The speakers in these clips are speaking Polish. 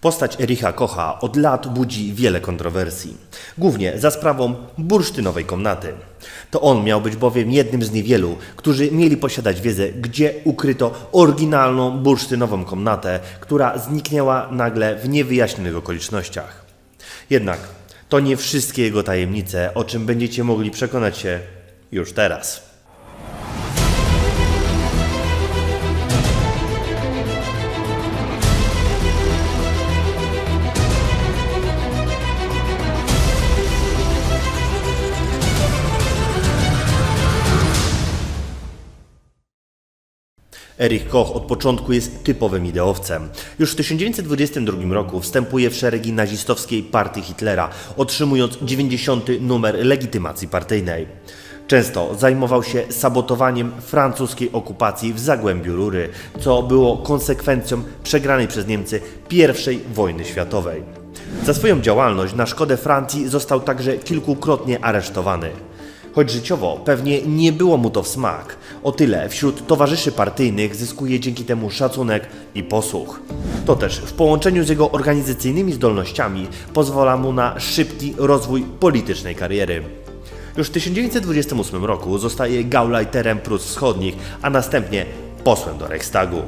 Postać Ericha Kocha od lat budzi wiele kontrowersji, głównie za sprawą bursztynowej komnaty. To on miał być bowiem jednym z niewielu, którzy mieli posiadać wiedzę, gdzie ukryto oryginalną bursztynową komnatę, która zniknęła nagle w niewyjaśnionych okolicznościach. Jednak to nie wszystkie jego tajemnice, o czym będziecie mogli przekonać się już teraz. Erich Koch od początku jest typowym ideowcem. Już w 1922 roku wstępuje w szeregi nazistowskiej partii Hitlera, otrzymując 90. numer legitymacji partyjnej. Często zajmował się sabotowaniem francuskiej okupacji w Zagłębiu Rury, co było konsekwencją przegranej przez Niemcy I wojny światowej. Za swoją działalność na szkodę Francji został także kilkukrotnie aresztowany. Choć życiowo pewnie nie było mu to w smak, o tyle wśród towarzyszy partyjnych zyskuje dzięki temu szacunek i posłuch. To też w połączeniu z jego organizacyjnymi zdolnościami pozwala mu na szybki rozwój politycznej kariery. Już w 1928 roku zostaje Gauleiterem Prus Wschodnich, a następnie posłem do Reichstagu.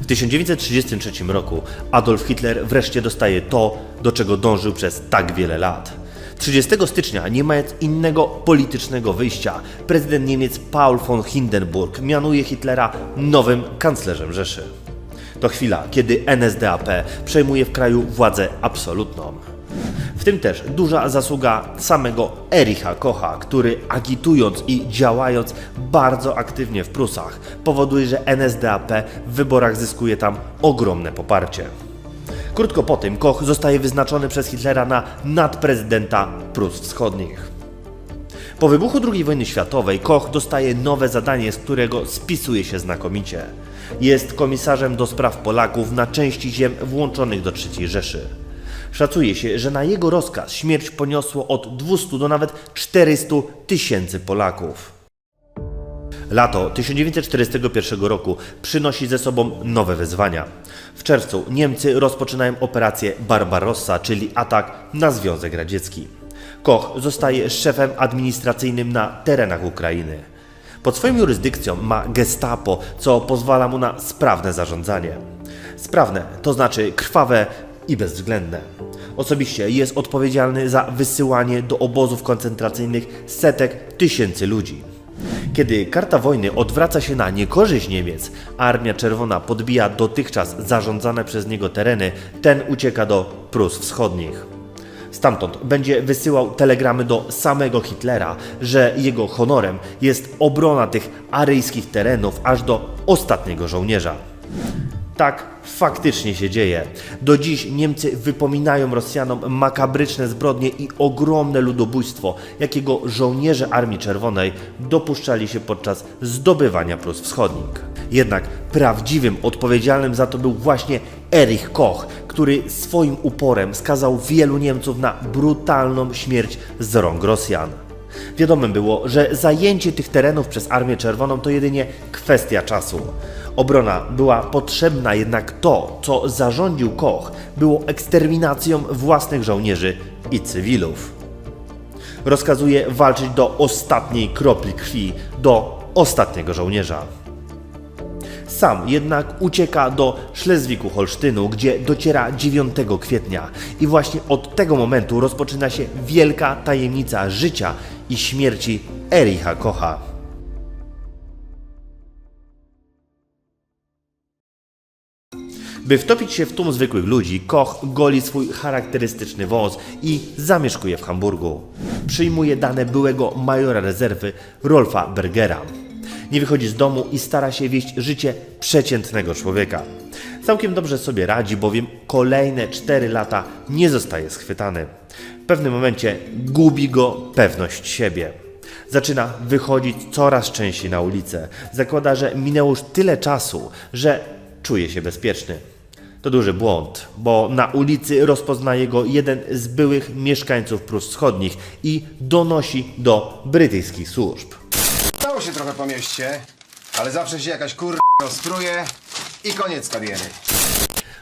W 1933 roku Adolf Hitler wreszcie dostaje to, do czego dążył przez tak wiele lat. 30 stycznia, nie mając innego politycznego wyjścia, prezydent Niemiec Paul von Hindenburg mianuje Hitlera nowym kanclerzem Rzeszy. To chwila, kiedy NSDAP przejmuje w kraju władzę absolutną. W tym też duża zasługa samego Ericha Kocha, który agitując i działając bardzo aktywnie w Prusach, powoduje, że NSDAP w wyborach zyskuje tam ogromne poparcie. Krótko po tym Koch zostaje wyznaczony przez Hitlera na nadprezydenta Prus Wschodnich. Po wybuchu II wojny światowej Koch dostaje nowe zadanie, z którego spisuje się znakomicie. Jest komisarzem do spraw Polaków na części ziem włączonych do III Rzeszy. Szacuje się, że na jego rozkaz śmierć poniosło od 200 do nawet 400 tysięcy Polaków. Lato 1941 roku przynosi ze sobą nowe wyzwania. W czerwcu Niemcy rozpoczynają operację Barbarossa, czyli atak na Związek Radziecki. Koch zostaje szefem administracyjnym na terenach Ukrainy. Pod swoją jurysdykcją ma gestapo, co pozwala mu na sprawne zarządzanie. Sprawne to znaczy krwawe i bezwzględne. Osobiście jest odpowiedzialny za wysyłanie do obozów koncentracyjnych setek tysięcy ludzi. Kiedy karta wojny odwraca się na niekorzyść Niemiec, Armia Czerwona podbija dotychczas zarządzane przez niego tereny, ten ucieka do Prus Wschodnich. Stamtąd będzie wysyłał telegramy do samego Hitlera, że jego honorem jest obrona tych aryjskich terenów aż do ostatniego żołnierza. Tak faktycznie się dzieje. Do dziś Niemcy wypominają Rosjanom makabryczne zbrodnie i ogromne ludobójstwo, jakiego żołnierze Armii Czerwonej dopuszczali się podczas zdobywania Prus Wschodnich. Jednak prawdziwym odpowiedzialnym za to był właśnie Erich Koch, który swoim uporem skazał wielu Niemców na brutalną śmierć z rąk Rosjan. Wiadomym było, że zajęcie tych terenów przez Armię Czerwoną to jedynie kwestia czasu. Obrona była potrzebna, jednak to, co zarządził Koch, było eksterminacją własnych żołnierzy i cywilów. Rozkazuje walczyć do ostatniej kropli krwi, do ostatniego żołnierza. Sam jednak ucieka do Szlezwiku-Holsztynu, gdzie dociera 9 kwietnia i właśnie od tego momentu rozpoczyna się wielka tajemnica życia i śmierci Ericha Kocha. By wtopić się w tłum zwykłych ludzi, Koch goli swój charakterystyczny wąs i zamieszkuje w Hamburgu. Przyjmuje dane byłego majora rezerwy Rolfa Bergera. Nie wychodzi z domu i stara się wieść życie przeciętnego człowieka. Całkiem dobrze sobie radzi, bowiem kolejne 4 lata nie zostaje schwytany. W pewnym momencie gubi go pewność siebie. Zaczyna wychodzić coraz częściej na ulicę. Zakłada, że minęło już tyle czasu, że czuje się bezpieczny. To duży błąd, bo na ulicy rozpoznaje go jeden z byłych mieszkańców Prus Wschodnich i donosi do brytyjskich służb. Stało się trochę po mieście, ale zawsze się jakaś kur... rozpruje i koniec kariery.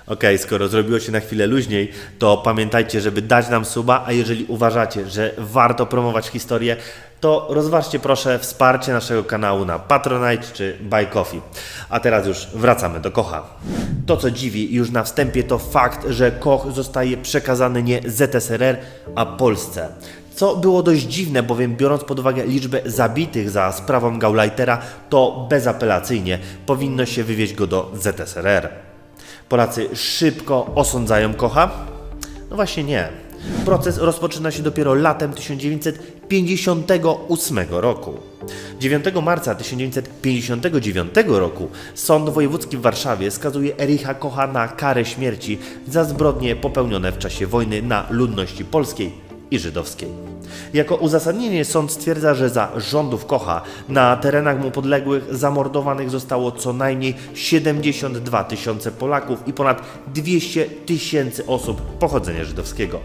Okej, skoro zrobiło się na chwilę luźniej, to pamiętajcie, żeby dać nam suba, a jeżeli uważacie, że warto promować historię, to rozważcie proszę wsparcie naszego kanału na Patronite czy Buy Coffee. A teraz już wracamy do Kocha. To co dziwi już na wstępie to fakt, że Koch zostaje przekazany nie ZSRR, a Polsce. Co było dość dziwne, bowiem biorąc pod uwagę liczbę zabitych za sprawą Gauleitera, to bezapelacyjnie powinno się wywieźć go do ZSRR. Polacy szybko osądzają Kocha? No właśnie nie. Proces rozpoczyna się dopiero latem 1958 roku. 9 marca 1959 roku Sąd Wojewódzki w Warszawie skazuje Ericha Kocha na karę śmierci za zbrodnie popełnione w czasie wojny na ludności polskiej i żydowskiej. Jako uzasadnienie sąd stwierdza, że za rządów Kocha na terenach mu podległych zamordowanych zostało co najmniej 72 tysiące Polaków i ponad 200 tysięcy osób pochodzenia żydowskiego.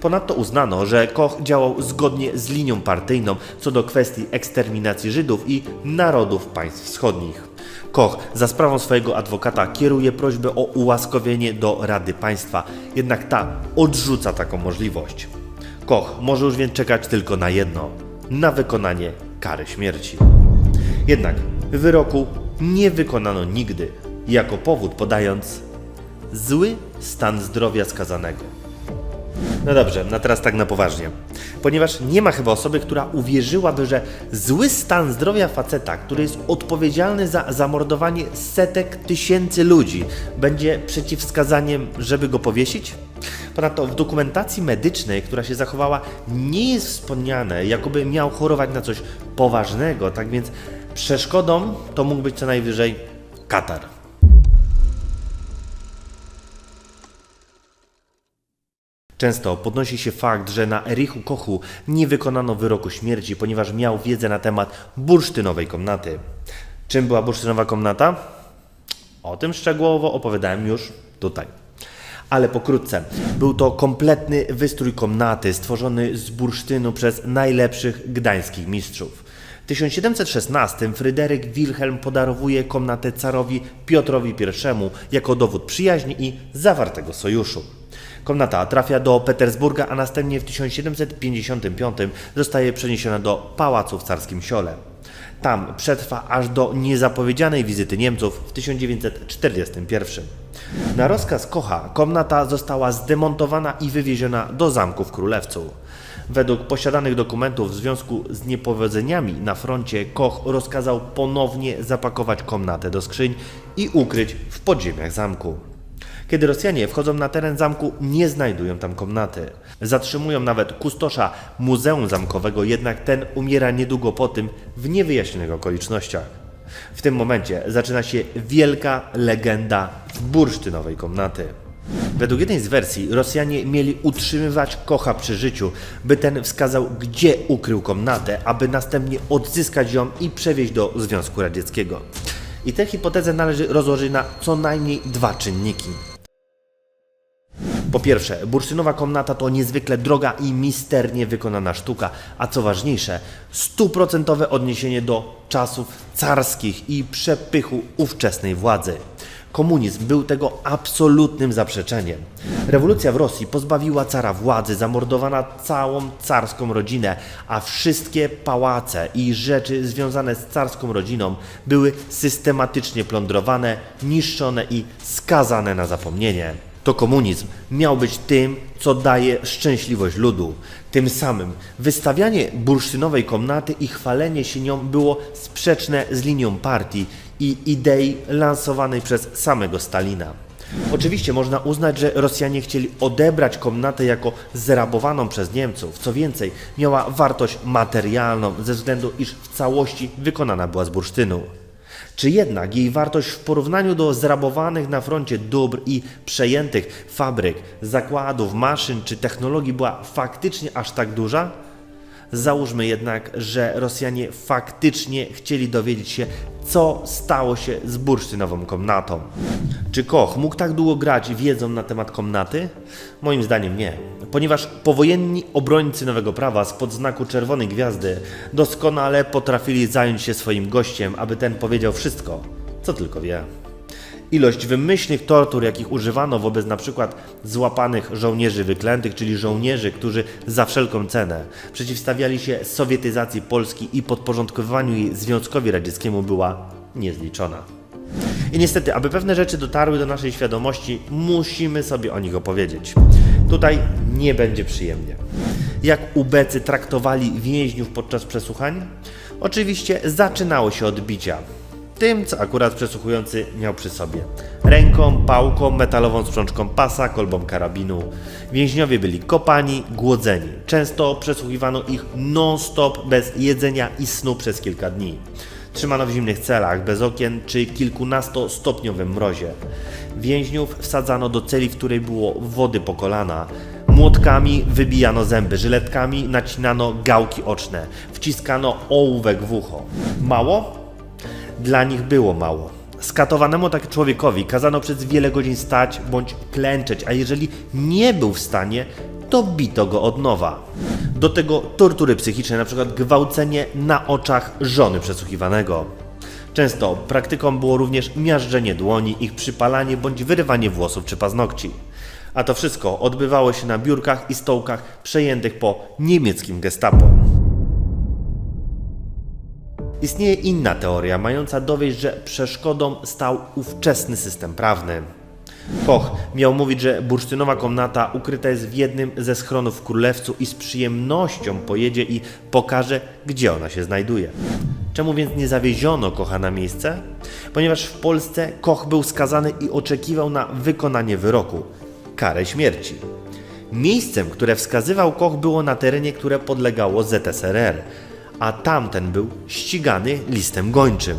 Ponadto uznano, że Koch działał zgodnie z linią partyjną co do kwestii eksterminacji Żydów i narodów państw wschodnich. Koch za sprawą swojego adwokata kieruje prośbę o ułaskowienie do Rady Państwa, jednak ta odrzuca taką możliwość. Koch może już więc czekać tylko na jedno na wykonanie kary śmierci. Jednak wyroku nie wykonano nigdy, jako powód podając zły stan zdrowia skazanego. No dobrze, no teraz tak na poważnie. Ponieważ nie ma chyba osoby, która uwierzyłaby, że zły stan zdrowia faceta, który jest odpowiedzialny za zamordowanie setek tysięcy ludzi, będzie przeciwwskazaniem, żeby go powiesić? Ponadto w dokumentacji medycznej, która się zachowała, nie jest wspomniane, jakoby miał chorować na coś poważnego, tak więc przeszkodą to mógł być co najwyżej katar. Często podnosi się fakt, że na Erichu Kochu nie wykonano wyroku śmierci, ponieważ miał wiedzę na temat bursztynowej komnaty. Czym była bursztynowa komnata? O tym szczegółowo opowiadałem już tutaj. Ale pokrótce, był to kompletny wystrój komnaty stworzony z bursztynu przez najlepszych gdańskich mistrzów. W 1716 Fryderyk Wilhelm podarowuje komnatę carowi Piotrowi I jako dowód przyjaźni i zawartego sojuszu. Komnata trafia do Petersburga, a następnie w 1755 zostaje przeniesiona do pałacu w Carskim Siole. Tam przetrwa aż do niezapowiedzianej wizyty Niemców w 1941. Na rozkaz Kocha komnata została zdemontowana i wywieziona do zamku w Królewcu. Według posiadanych dokumentów w związku z niepowodzeniami na froncie Koch rozkazał ponownie zapakować komnatę do skrzyń i ukryć w podziemiach zamku. Kiedy Rosjanie wchodzą na teren zamku, nie znajdują tam komnaty. Zatrzymują nawet kustosza Muzeum Zamkowego, jednak ten umiera niedługo po tym w niewyjaśnionych okolicznościach. W tym momencie zaczyna się wielka legenda bursztynowej komnaty. Według jednej z wersji Rosjanie mieli utrzymywać Kocha przy życiu, by ten wskazał, gdzie ukrył komnatę, aby następnie odzyskać ją i przewieźć do Związku Radzieckiego. I tę hipotezę należy rozłożyć na co najmniej dwa czynniki. Po pierwsze, bursztynowa komnata to niezwykle droga i misternie wykonana sztuka, a co ważniejsze, stuprocentowe odniesienie do czasów carskich i przepychu ówczesnej władzy. Komunizm był tego absolutnym zaprzeczeniem. Rewolucja w Rosji pozbawiła cara władzy, zamordowano całą carską rodzinę, a wszystkie pałace i rzeczy związane z carską rodziną były systematycznie plądrowane, niszczone i skazane na zapomnienie. To komunizm miał być tym, co daje szczęśliwość ludu. Tym samym wystawianie bursztynowej komnaty i chwalenie się nią było sprzeczne z linią partii i idei lansowanej przez samego Stalina. Oczywiście można uznać, że Rosjanie chcieli odebrać komnatę jako zrabowaną przez Niemców. Co więcej, miała wartość materialną ze względu, iż w całości wykonana była z bursztynu. Czy jednak jej wartość w porównaniu do zrabowanych na froncie dóbr i przejętych fabryk, zakładów, maszyn czy technologii była faktycznie aż tak duża? Załóżmy jednak, że Rosjanie faktycznie chcieli dowiedzieć się, co stało się z bursztynową komnatą. Czy Koch mógł tak długo grać wiedzą na temat komnaty? Moim zdaniem nie, ponieważ powojenni obrońcy nowego prawa spod znaku czerwonej gwiazdy doskonale potrafili zająć się swoim gościem, aby ten powiedział wszystko, co tylko wie. Ilość wymyślnych tortur, jakich używano wobec na przykład złapanych żołnierzy wyklętych, czyli żołnierzy, którzy za wszelką cenę przeciwstawiali się sowietyzacji Polski i podporządkowywaniu jej Związkowi Radzieckiemu była niezliczona. I niestety, aby pewne rzeczy dotarły do naszej świadomości, musimy sobie o nich opowiedzieć. Tutaj nie będzie przyjemnie. Jak ubecy traktowali więźniów podczas przesłuchań? Oczywiście zaczynało się od bicia. Tym, co akurat przesłuchujący miał przy sobie. Ręką, pałką, metalową sprzączką pasa, kolbą karabinu. Więźniowie byli kopani, głodzeni. Często przesłuchiwano ich non-stop, bez jedzenia i snu przez kilka dni. Trzymano w zimnych celach, bez okien czy kilkunastostopniowym mrozie. Więźniów wsadzano do celi, w której było wody po kolana. Młotkami wybijano zęby, żyletkami nacinano gałki oczne, wciskano ołówek w ucho. Mało? Dla nich było mało. Skatowanemu tak człowiekowi kazano przez wiele godzin stać bądź klęczeć, a jeżeli nie był w stanie, to bito go od nowa. Do tego tortury psychiczne, np. gwałcenie na oczach żony przesłuchiwanego. Często praktyką było również miażdżenie dłoni, ich przypalanie bądź wyrywanie włosów czy paznokci. A to wszystko odbywało się na biurkach i stołkach przejętych po niemieckim gestapo. Istnieje inna teoria, mająca dowieść, że przeszkodą stał ówczesny system prawny. Koch miał mówić, że bursztynowa komnata ukryta jest w jednym ze schronów w Królewcu i z przyjemnością pojedzie i pokaże, gdzie ona się znajduje. Czemu więc nie zawieziono Kocha na miejsce? Ponieważ w Polsce Koch był skazany i oczekiwał na wykonanie wyroku karę śmierci. Miejscem, które wskazywał Koch, było na terenie, które podlegało ZSRR, a tamten był ścigany listem gończym.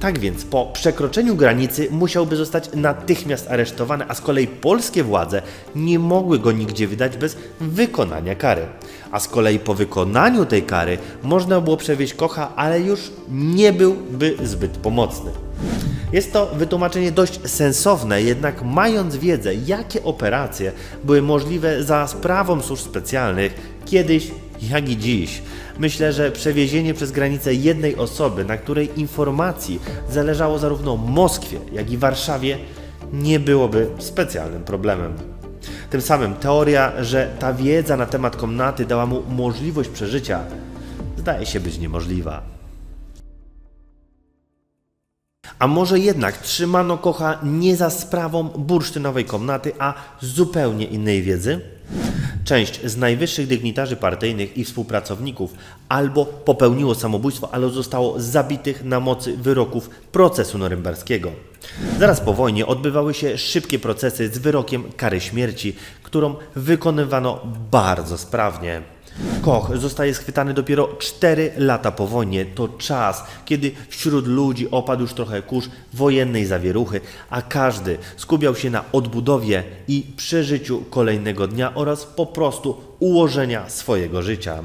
Tak więc po przekroczeniu granicy musiałby zostać natychmiast aresztowany, a z kolei polskie władze nie mogły go nigdzie wydać bez wykonania kary. A z kolei po wykonaniu tej kary można było przewieźć Kocha, ale już nie byłby zbyt pomocny. Jest to wytłumaczenie dość sensowne, jednak mając wiedzę, jakie operacje były możliwe za sprawą służb specjalnych, kiedyś jak i dziś, myślę, że przewiezienie przez granicę jednej osoby, na której informacji zależało zarówno Moskwie, jak i Warszawie, nie byłoby specjalnym problemem. Tym samym teoria, że ta wiedza na temat komnaty dała mu możliwość przeżycia, zdaje się być niemożliwa. A może jednak trzymano Kocha nie za sprawą bursztynowej komnaty, a zupełnie innej wiedzy? Część z najwyższych dygnitarzy partyjnych i współpracowników albo popełniło samobójstwo, ale zostało zabitych na mocy wyroków procesu norymberskiego. Zaraz po wojnie odbywały się szybkie procesy z wyrokiem kary śmierci, którą wykonywano bardzo sprawnie. Koch zostaje schwytany dopiero 4 lata po wojnie. To czas, kiedy wśród ludzi opadł już trochę kurz wojennej zawieruchy, a każdy skupiał się na odbudowie i przeżyciu kolejnego dnia oraz po prostu ułożenia swojego życia.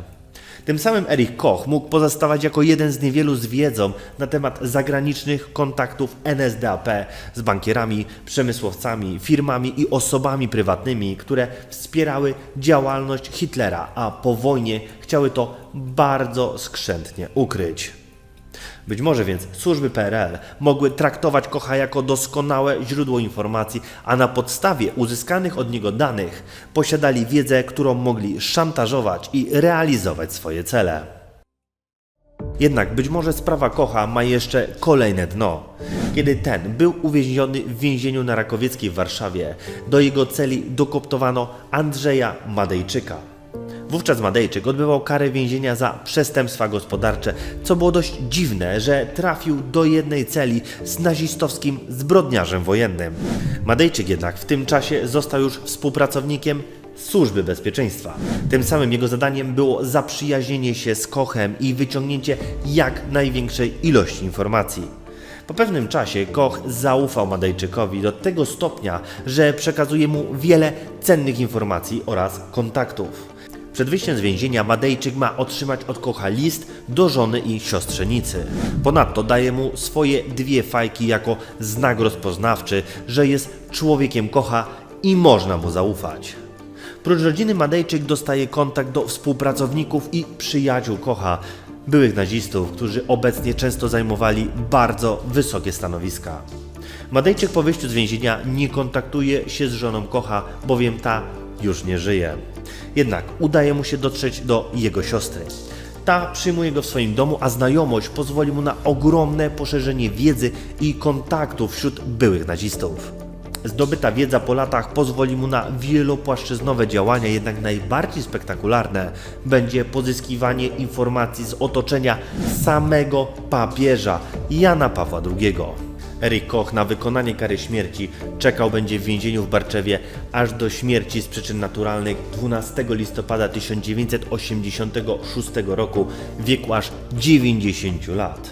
Tym samym Erich Koch mógł pozostawać jako jeden z niewielu z wiedzą na temat zagranicznych kontaktów NSDAP z bankierami, przemysłowcami, firmami i osobami prywatnymi, które wspierały działalność Hitlera, a po wojnie chciały to bardzo skrzętnie ukryć. Być może więc służby PRL mogły traktować Kocha jako doskonałe źródło informacji, a na podstawie uzyskanych od niego danych posiadali wiedzę, którą mogli szantażować i realizować swoje cele. Jednak być może sprawa Kocha ma jeszcze kolejne dno. Kiedy ten był uwięziony w więzieniu na Rakowieckiej w Warszawie, do jego celi dokoptowano Andrzeja Madejczyka. Wówczas Madejczyk odbywał karę więzienia za przestępstwa gospodarcze, co było dość dziwne, że trafił do jednej celi z nazistowskim zbrodniarzem wojennym. Madejczyk jednak w tym czasie został już współpracownikiem Służby Bezpieczeństwa. Tym samym jego zadaniem było zaprzyjaźnienie się z Kochem i wyciągnięcie jak największej ilości informacji. Po pewnym czasie Koch zaufał Madejczykowi do tego stopnia, że przekazuje mu wiele cennych informacji oraz kontaktów. Przed wyjściem z więzienia Madejczyk ma otrzymać od Kocha list do żony i siostrzenicy. Ponadto daje mu swoje dwie fajki jako znak rozpoznawczy, że jest człowiekiem Kocha i można mu zaufać. Prócz rodziny Madejczyk dostaje kontakt do współpracowników i przyjaciół Kocha, byłych nazistów, którzy obecnie często zajmowali bardzo wysokie stanowiska. Madejczyk po wyjściu z więzienia nie kontaktuje się z żoną Kocha, bowiem ta już nie żyje. Jednak udaje mu się dotrzeć do jego siostry. Ta przyjmuje go w swoim domu, a znajomość pozwoli mu na ogromne poszerzenie wiedzy i kontaktów wśród byłych nazistów. Zdobyta wiedza po latach pozwoli mu na wielopłaszczyznowe działania, jednak najbardziej spektakularne będzie pozyskiwanie informacji z otoczenia samego papieża Jana Pawła II. Erik Koch na wykonanie kary śmierci czekał będzie w więzieniu w Barczewie aż do śmierci z przyczyn naturalnych 12 listopada 1986 roku w wieku aż 90 lat.